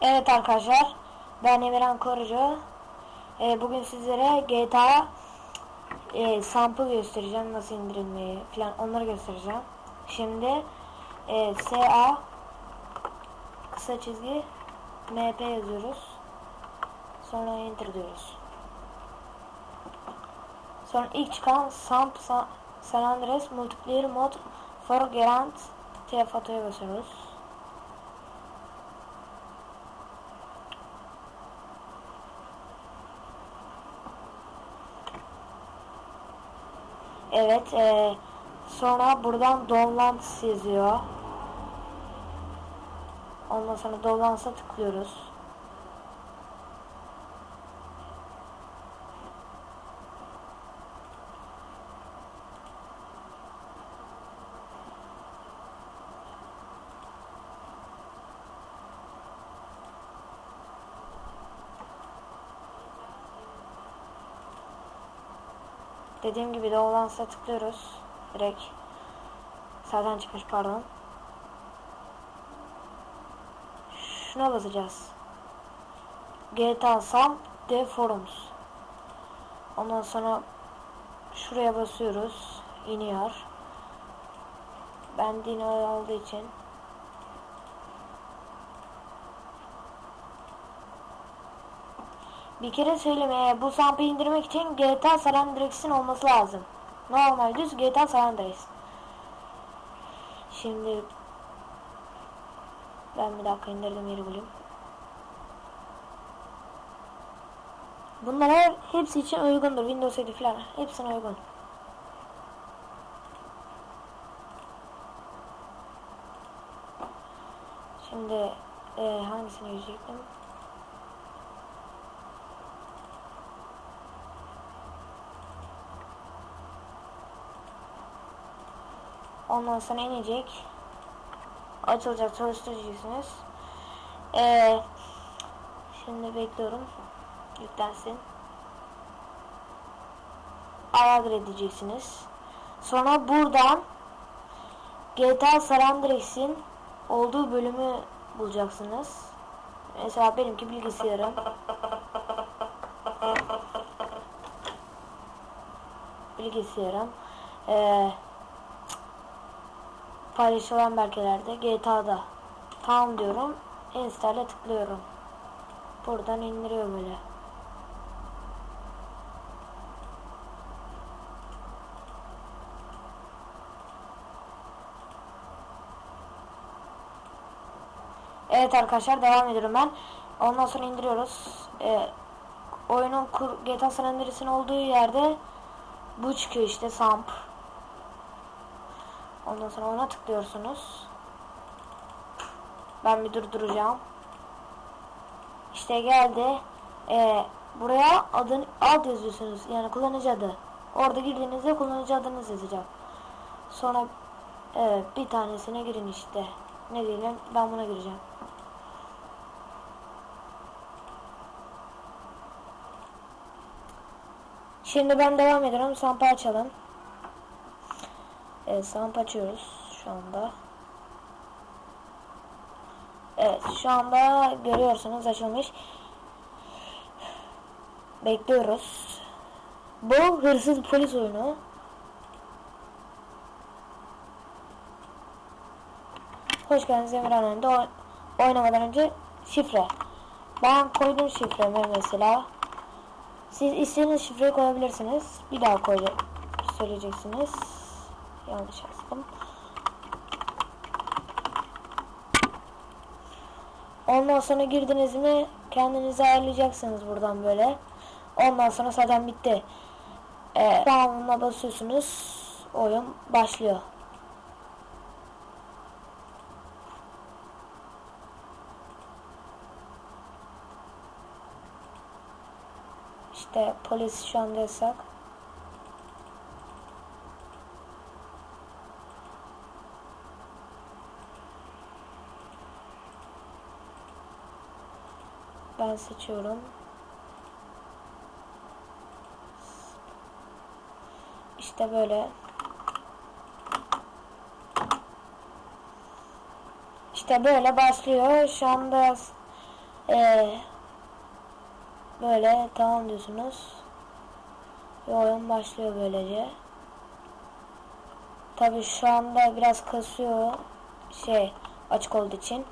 Evet arkadaşlar, ben Emirhan Korucu. Ee, bugün sizlere GTA e, Samp'ı göstereceğim, nasıl indirilmeyi falan onları göstereceğim. Şimdi e, SA kısa çizgi MP yazıyoruz. Sonra enter diyoruz. Sonra ilk çıkan Samp Sa- San Andreas Multiplayer Mod for Garant TFAT'ya basıyoruz. Evet, e, sonra buradan Downlands yazıyor. Ondan sonra Downlands'a tıklıyoruz. Dediğim gibi Downlands'a tıklıyoruz. Direkt zaten çıkmış pardon. Şuna basacağız. GTA Sam Dev Forums. Ondan sonra şuraya basıyoruz. İniyor. Ben Dino aldığı için Bir kere söyleyeyim eğer bu sampı indirmek için GTA San Andreas'in olması lazım. Normal düz GTA San Andreas. Şimdi ben bir dakika indirdim yeri bulayım. Bunlar her, hepsi için uygundur. Windows 7 falan hepsine uygun. Şimdi e, hangisini yüzecektim? Ondan sonra inecek. Açılacak çalıştıracaksınız. Ee, şimdi bekliyorum. Yüklensin. Ayardır edeceksiniz. Sonra buradan GTA San Andreas'in olduğu bölümü bulacaksınız. Mesela benimki bilgisayarım. Bilgisayarım. Ee, paylaşılan belgelerde GTA'da tamam diyorum install'e tıklıyorum. Buradan indiriyor böyle Evet arkadaşlar devam ediyorum ben. Ondan sonra indiriyoruz. Ee, oyunun GTA San Andreas'in olduğu yerde bu çıkıyor işte Samp Ondan sonra ona tıklıyorsunuz. Ben bir durduracağım. İşte geldi. Ee, buraya adın ad yazıyorsunuz. Yani kullanıcı adı. Orada girdiğinizde kullanıcı adınız yazacak. Sonra evet, bir tanesine girin işte. Ne diyelim ben buna gireceğim. Şimdi ben devam ediyorum. Sampa açalım. Evet samp açıyoruz şu anda. Evet şu anda görüyorsunuz açılmış. Bekliyoruz. Bu hırsız polis oyunu. Hoş geldiniz Emirhan önünde oynamadan önce şifre. Ben koydum şifremi mesela. Siz istediğiniz şifreyi koyabilirsiniz. Bir daha koy söyleyeceksiniz. Yanlış yazdım. Ondan sonra girdiniz mi kendinizi ayarlayacaksınız buradan böyle. Ondan sonra zaten bitti. Ee, basıyorsunuz. Oyun başlıyor. İşte polis şu anda yasak. Ben seçiyorum. İşte böyle. İşte böyle başlıyor. Şu anda Ee, böyle tamam diyorsunuz. Ve oyun başlıyor böylece. Tabi şu anda biraz kasıyor. Şey açık olduğu için.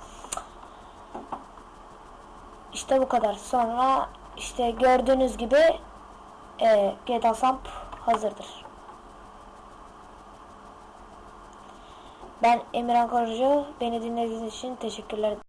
İşte bu kadar. Sonra işte gördüğünüz gibi e, GTA Samp hazırdır. Ben Emirhan Korucu. Beni dinlediğiniz için teşekkürler.